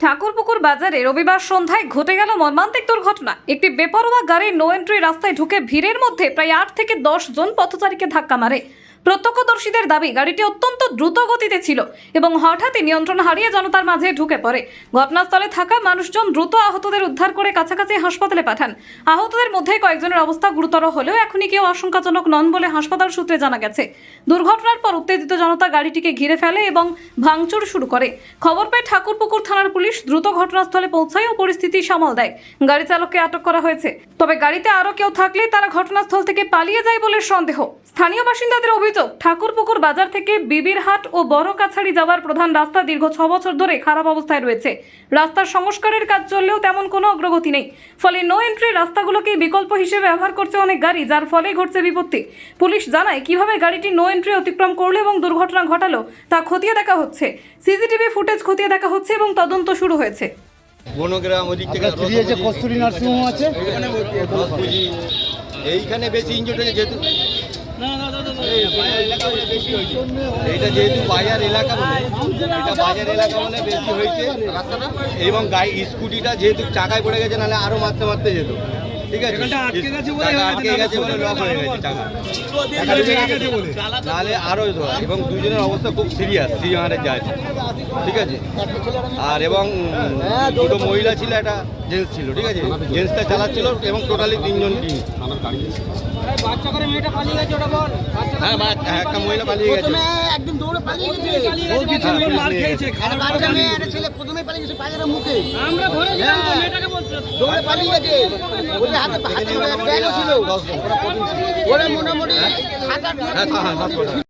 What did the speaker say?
ঠাকুরপুকুর বাজারে রবিবার সন্ধ্যায় ঘটে গেল মর্মান্তিক দুর্ঘটনা। একটি বেপরোয়া গাড়ি নো এন্ট্রি রাস্তায় ঢুকে ভিড়ের মধ্যে প্রায় আট থেকে দশ জন পথচারীকে ধাক্কা মারে। প্রত্যক্ষদর্শীদের দাবি, গাড়িটি অত্যন্ত দ্রুত গতিতে ছিল এবং হঠাৎই নিয়ন্ত্রণ হারিয়ে জনতার মাঝে ঢুকে পড়ে। ঘটনাস্থলে থাকা মানুষজন দ্রুত আহতদের উদ্ধার করে কাছাকাছি হাসপাতালে পাঠান। আহতদের মধ্যে কয়েকজনের অবস্থা গুরুতর হলেও এখনই কেউ আশঙ্কাজনক নন বলে হাসপাতাল সূত্রে জানা গেছে। দুর্ঘটনার পর উত্তেজিত জনতা গাড়িটিকে ঘিরে ফেলে এবং ভাঙচুর শুরু করে। খবর পেয়ে ঠাকুরপুকুর থানার পুলিশ দ্রুত ঘটনাস্থলে পৌঁছায় ও পরিস্থিতি সামাল দেয়। গাড়ি চালককে আটক করা হয়েছে। তবে গাড়িতে আরও কেউ থাকলে তারা ঘটনাস্থল থেকে পালিয়ে যায় বলে সন্দেহ। স্থানীয় বাসিন্দাদের অভিযোগ ঠাকুরপুকুর বাজার থেকে বিবিরহাট ও বড় কাছাড়ি যাওয়ার প্রধান রাস্তা দীর্ঘ ছ বছর ধরে খারাপ অবস্থায় রয়েছে। রাস্তার সংস্কারের কাজ চললেও তেমন কোনো অগ্রগতি নেই। ফলে নো এন্ট্রি রাস্তাগুলোকে বিকল্প হিসেবে ব্যবহার করছে অনেক গাড়ি যার ফলে ঘটছে বিপত্তি। পুলিশ জানায় কীভাবে গাড়িটি নো এন্ট্রি অতিক্রম করল এবং দুর্ঘটনা ঘটালো তা খতিয়ে দেখা হচ্ছে। সিসিটিভি ফুটেজ খতিয়ে দেখা হচ্ছে এবং তদন্ত শুরু হয়েছে। বনগ্রাম ওদিক থেকে কস্তুরী নার্সিংহোম আছে? এইখানে বেশি ইঞ্জুরি হয়েছে যেহেতু এইটা যেহেতু বাজার এলাকা বলে এটা বাজার এলাকা বলে বেশি হয়েছে এবং গাড়ি স্কুটিটা যেহেতু চাকায় পড়ে গেছে নাহলে আরও মারতে মারতে যেত। ঠিক আছে? আটকে গেছে বলে লক হয়ে গেছে। নাহলে আরও যেত এবং দুজনের অবস্থা খুব সিরিয়াস সিরিয়াসের যায় ঠিক আছে? আর এবং দুটো মহিলা ছিল একটা জেন্টস ছিল। ঠিক আছে? জেন্টসটা চালাচ্ছিল এবং টোটালি তিনজন টিম বাচ্চা করে মেয়েটা পালিয়ে গেছে ওটা বল। হ্যাঁ হ্যাঁ, একটা মহিলা পালিয়ে গেছে। প্রথমে একদিন দৌড়ে পালিয়ে গেছে। ও কিছু মার খেয়েছে বাচ্চা মেয়ে একটা ছেলে প্রথমে পালিয়ে গেছে বাজারের মুখে। আমরা ঘরে ছিলাম তো মেয়েটাকে বলছে। দৌড়ে পালিয়ে গেছে। ওদের হাতে হাতে ব্যাগও ছিল। ওরা মোটামুটি সাত আট হ্যাঁ হ্যাঁ হ্যাঁ